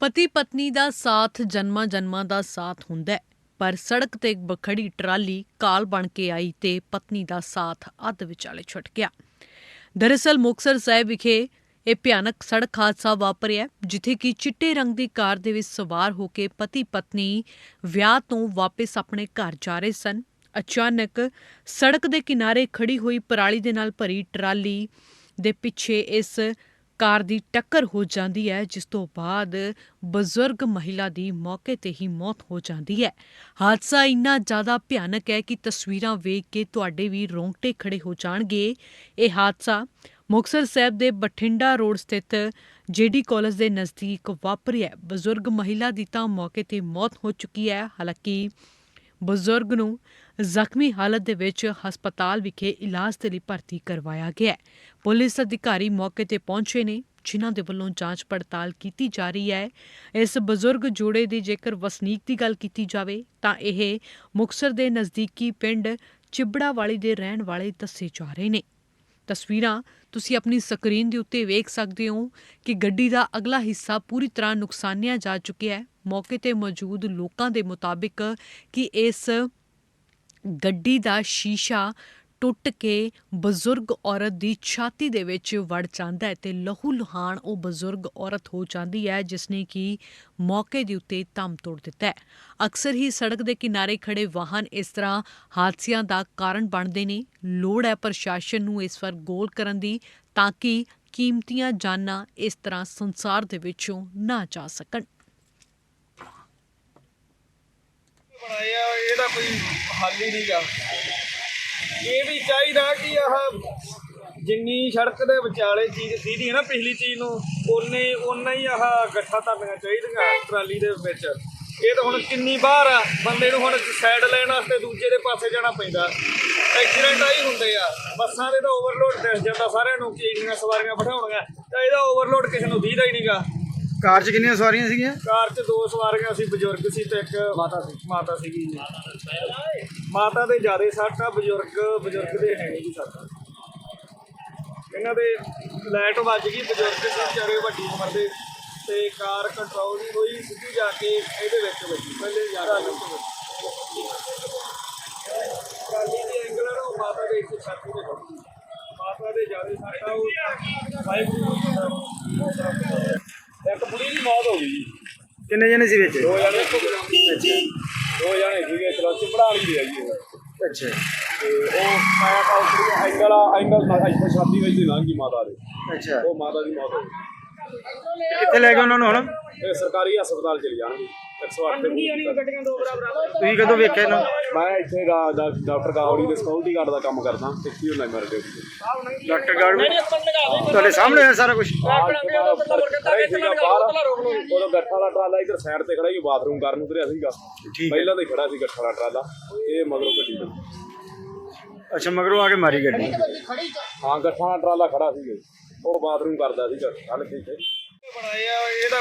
ਪਤੀ ਪਤਨੀ ਦਾ ਸਾਥ ਜਨਮਾਂ ਜਨਮਾਂ ਦਾ ਸਾਥ ਹੁੰਦਾ ਹੈ, ਪਰ ਸੜਕ ਤੇ ਬਖੜੀ ਟਰਾਲੀ ਕਾਲ ਬਣ ਕੇ ਆਈ ਤੇ ਪਤਨੀ ਦਾ ਸਾਥ ਅੱਧ ਵਿਚਾਲੇ ਛੁੱਟ ਗਿਆ। ਦਰਅਸਲ ਮੁਕਤਸਰ ਸਾਹਿਬ ਵਿਖੇ ਇਹ ਭਿਆਨਕ ਸੜਕ ਹਾਦਸਾ ਵਾਪਰਿਆ ਜਿੱਥੇ ਕਿ ਚਿੱਟੇ ਰੰਗ ਦੀ ਕਾਰ ਦੇ ਵਿੱਚ ਸਵਾਰ ਹੋ ਕੇ ਪਤੀ ਪਤਨੀ ਵਿਆਹ ਤੋਂ ਵਾਪਸ ਆਪਣੇ ਘਰ ਜਾ ਰਹੇ ਸਨ। ਅਚਾਨਕ ਸੜਕ ਦੇ ਕਿਨਾਰੇ ਖੜੀ ਹੋਈ ਪਰਾਲੀ ਦੇ ਨਾਲ ਭਰੀ ਟਰਾਲੀ ਦੇ ਪਿੱਛੇ ਇਸ ਕਾਰ ਦੀ ਟੱਕਰ ਹੋ ਜਾਂਦੀ ਹੈ, ਜਿਸ ਤੋਂ ਬਾਅਦ ਬਜ਼ੁਰਗ ਮਹਿਲਾ ਦੀ ਮੌਕੇ ਤੇ ਹੀ ਮੌਤ ਹੋ ਜਾਂਦੀ ਹੈ। ਹਾਦਸਾ ਇੰਨਾ ਜ਼ਿਆਦਾ ਭਿਆਨਕ ਹੈ ਕਿ ਤਸਵੀਰਾਂ ਵੇਖ ਕੇ ਤੁਹਾਡੇ ਵੀ ਰੋਂਗਟੇ ਖੜੇ ਹੋ ਜਾਣਗੇ। ਇਹ ਹਾਦਸਾ ਮੁਕਤਸਰ ਸਾਹਿਬ ਦੇ ਬਠਿੰਡਾ ਰੋਡ ਸਥਿਤ ਜੀਡੀ ਕਾਲਜ ਦੇ ਨਜ਼ਦੀਕ ਵਾਪਰਿਆ ਬਜ਼ੁਰਗ ਮਹਿਲਾ ਦੀ ਤਾਂ ਮੌਕੇ ਤੇ ਮੌਤ ਹੋ ਚੁੱਕੀ ਹੈ। ਹਾਲਾਂਕਿ ਬਜ਼ੁਰਗ ਨੂੰ ਜ਼ਖਮੀ ਹਾਲਤ ਦੇ ਵਿੱਚ ਹਸਪਤਾਲ ਵਿਖੇ ਇਲਾਜ ਦੇ ਲਈ ਭਰਤੀ ਕਰਵਾਇਆ ਗਿਆ ਹੈ। ਪੁਲਿਸ ਅਧਿਕਾਰੀ ਮੌਕੇ ਤੇ ਪਹੁੰਚੇ ਨੇ, ਜਿਨ੍ਹਾਂ ਦੇ ਵੱਲੋਂ ਜਾਂਚ ਪੜਤਾਲ ਕੀਤੀ ਜਾ ਰਹੀ ਹੈ। ਇਸ ਬਜ਼ੁਰਗ ਜੋੜੇ ਦੀ ਜੇਕਰ ਵਸਨੀਕ ਦੀ ਗੱਲ ਕੀਤੀ ਜਾਵੇ, ਤਾਂ ਇਹ ਮੁਕਸਰ ਦੇ ਨਜ਼ਦੀਕੀ ਪਿੰਡ ਚਿਬੜਾ ਵਾਲੀ ਦੇ ਰਹਿਣ ਵਾਲੇ ਦੱਸੇ ਜਾ ਰਹੇ ਨੇ। ਤਸਵੀਰਾਂ ਤੁਸੀਂ ਆਪਣੀ ਸਕਰੀਨ ਦੇ ਉੱਤੇ ਵੇਖ ਸਕਦੇ ਹੋ ਕਿ ਗੱਡੀ ਦਾ ਅਗਲਾ ਹਿੱਸਾ ਪੂਰੀ ਤਰ੍ਹਾਂ ਨੁਕਸਾਨਿਆ ਜਾ ਚੁੱਕਿਆ ਹੈ। ਮੌਕੇ ਤੇ ਮੌਜੂਦ ਲੋਕਾਂ ਦੇ ਮੁਤਾਬਿਕ ਕਿ ਇਸ ਗੱਡੀ ਦਾ ਸ਼ੀਸ਼ਾ ਟੁੱਟ ਕੇ ਬਜ਼ੁਰਗ ਔਰਤ ਦੀ ਛਾਤੀ ਦੇ ਵਿੱਚ ਵੜ ਜਾਂਦਾ ਹੈ ਤੇ ਲਹੂ ਲੁਹਾਨ ਉਹ ਬਜ਼ੁਰਗ ਔਰਤ ਹੋ ਜਾਂਦੀ ਹੈ ਜਿਸ ਨੇ ਕਿ ਮੌਕੇ ਦੇ ਉੱਤੇ ਦਮ ਤੋੜ ਦਿੱਤਾ ਹੈ। ਅਕਸਰ ਹੀ ਸੜਕ ਦੇ ਕਿਨਾਰੇ ਖੜੇ ਵਾਹਨ ਇਸ ਤਰ੍ਹਾਂ ਹਾਦਸਿਆਂ ਦਾ ਕਾਰਨ ਬਣਦੇ ਨੇ। ਲੋੜ ਹੈ ਪ੍ਰਸ਼ਾਸਨ ਨੂੰ ਇਸ ਪਰ ਗੌਰ ਕਰਨ ਦੀ ਤਾਂ ਕਿ ਕੀਮਤੀਆਂ ਜਾਨਾਂ ਇਸ ਤਰ੍ਹਾਂ ਸੰਸਾਰ ਦੇ ਵਿੱਚੋਂ ਨਾ ਜਾ ਸਕਣ। ਬਣਾਇਆ ਇਹਦਾ ਕੋਈ ਹੱਲ ਹੀ ਨਹੀਂਗਾ। ਇਹ ਵੀ ਚਾਹੀਦਾ ਕਿ ਆਹ ਜਿੰਨੀ ਸੜਕ ਦੇ ਵਿਚਾਲੇ ਚੀਜ਼ ਸੀਦੀ ਹੈ ਨਾ ਪਿਛਲੀ ਚੀਜ਼ ਨੂੰ, ਓਨੇ, ਓਨਾ ਹੀ ਆਹ ਗੱਠਾ ਧਰਨੀਆਂ ਚਾਹੀਦੀਆਂ ਟਰਾਲੀ ਦੇ ਵਿੱਚ। ਇਹ ਤਾਂ ਹੁਣ ਕਿੰਨੀ ਬਾਹਰ ਆ, ਬੰਦੇ ਨੂੰ ਹੁਣ ਸਾਈਡ ਲੈਣ ਵਾਸਤੇ ਦੂਜੇ ਦੇ ਪਾਸੇ ਜਾਣਾ ਪੈਂਦਾ। ਐਕਸੀਡੈਂਟ ਆਈ ਹੁੰਦੇ ਆ। ਬੱਸਾਂ ਦੇ ਤਾਂ ਓਵਰਲੋਡ ਦਿਸ ਜਾਂਦਾ ਸਾਰਿਆਂ ਨੂੰ ਕਿ ਇੰਨੀਆਂ ਸਵਾਰੀਆਂ ਬਿਠਾਉਣੀਆਂ, ਤਾਂ ਇਹਦਾ ਓਵਰਲੋਡ ਕਿਸੇ ਨੂੰ ਦੀਦਾ ਹੀ ਨਹੀਂਗਾ। ਕਾਰ 'ਚ ਕਿੰਨੀਆਂ ਸਵਾਰੀਆਂ ਸੀਗੀਆਂ? ਕਾਰ 'ਚ ਦੋ ਸਵਾਰੀਆਂ ਸੀ, ਬਜ਼ੁਰਗ ਸੀ ਤੇ ਇੱਕ ਮਾਤਾ ਸੀ। ਮਾਤਾ ਸੀਗੀ ਜੀ। ਮਾਤਾ ਦੇ ਜਿਆਦੇ ਸੱਟ ਆ, ਬਜ਼ੁਰਗ ਬਜ਼ੁਰਗ ਦੇ ਹੈ ਨਹੀਂ ਜੀ ਸੱਟ। ਇਹਨਾਂ ਦੇ ਲਾਈਟ ਵੱਜ ਗਈ, ਬਜ਼ੁਰਗ ਸੀ, ਵਿਚਾਰੇ ਵੱਡੀ ਉਮਰ ਦੇ। ਤੇ ਕਾਰ ਕੰਟਰੋਲ ਨਹੀਂ ਹੋਈ, ਸਿੱਧੀ ਜਾ ਕੇ ਇਹਦੇ ਵਿੱਚ ਵੱਜੀ, ਪਹਿਲੇ ਜ਼ਿਆਦਾ ਵਿੱਚ ਕਾਲੀ ਦੀ ਐਂਗਲ ਆ ਉਹ ਮਾਤਾ ਦੇ ਇੱਕ ਛਾਤੀ ਤੇ ਵੱਜੀ। ਮਾਤਾ ਦੇ ਜਿਆਦੇ ਸੱਟ ਆ, ਉਹ ਵਾਹਿਗੁਰੂ ਇੱਕ ਬੁੜੀ ਦੀ ਮੌਤ ਹੋ ਗਈ ਜੀ। ਕਿੰਨੇ ਜਣੇ ਸੀ ਵਿੱਚ? ਦੋ ਜਣੇ ਦੋ ਜਣੇ ਸੀਗੇ ਵਾਲੀ ਦੀ ਹੈਗੀ ਉਹ। ਅੱਛਾ। ਤੇ ਉਹ ਮੈਂ ਕਾਉਟਰੀ ਐਂਗਲ ਆ ਐਂਗਲ ਨਾਲ ਇੱਥੇ ਛਾਤੀ ਵਿੱਚ ਦੀ ਲੰਘ ਗਈ ਮਾਤਾ ਦੇ। ਅੱਛਾ। ਉਹ ਮਾਤਾ ਦੀ ਮੌਤ ਹੋ ਗਈ। ਕਿੱਥੇ ਲੈ ਗਏ ਉਹਨਾਂ ਨੂੰ ਹੁਣ? ਇਹ ਸਰਕਾਰੀ ਹਸਪਤਾਲ ਚਲੇ ਜਾਣਗੇ। 108 ਤੇ ਗੱਡੀਆਂ ਦੋ ਬਰਾਬਰ ਤੁਸੀਂ ਕਦੋਂ ਵੇਖਿਆ ਇਹਨੂੰ ਮੈਂ ਇੱਥੇ ਡਾਕਟਰ ਕਾਵੜੀ ਦੇ ਸਿਕਿਉਰਿਟੀ ਗਾਰਡ ਦਾ ਕੰਮ ਕਰਦਾ। ਇੱਥੇ ਹੁੰਦਾ ਮੇਰੇ ਡਿਊਟੀ ਡਾਕਟਰ ਗਾਰਡ ਤੁਹਾਡੇ ਸਾਹਮਣੇ ਹੋਇਆ ਸਾਰਾ ਕੁਝ ਸੀਗਾ ਉਦੋਂ ਗੱਠਾ ਵਾਲਾ ਟਰਾਲਾ ਇੱਧਰ ਸਾਈਡ ਤੇ ਖੜਾ ਸੀ ਬਾਥਰੂਮ ਕਰਨ ਉਤਰਿਆ ਸੀਗਾ। ਠੀਕ ਹੈ। ਪਹਿਲਾਂ ਤਾਂ ਹੀ ਖੜਾ ਸੀ ਗੱਠਾ ਵਾਲਾ ਟਰਾਲਾ। ਇਹ ਮਗਰੋਂ ਗੱਡੀ ਅੱਛਾ ਮਗਰੋਂ ਆ ਕੇ ਮਾਰੀ ਗੱਡੀ। ਹਾਂ ਗੱਠਾ ਵਾਲਾ ਟਰਾਲਾ ਖੜਾ ਸੀ। ਉਹ ਬਾਥਰੂਮ ਕਰਦਾ ਸੀਗਾ। ਹਲ ਕੇ ਬਣਾਇਆ ਇਹਦਾ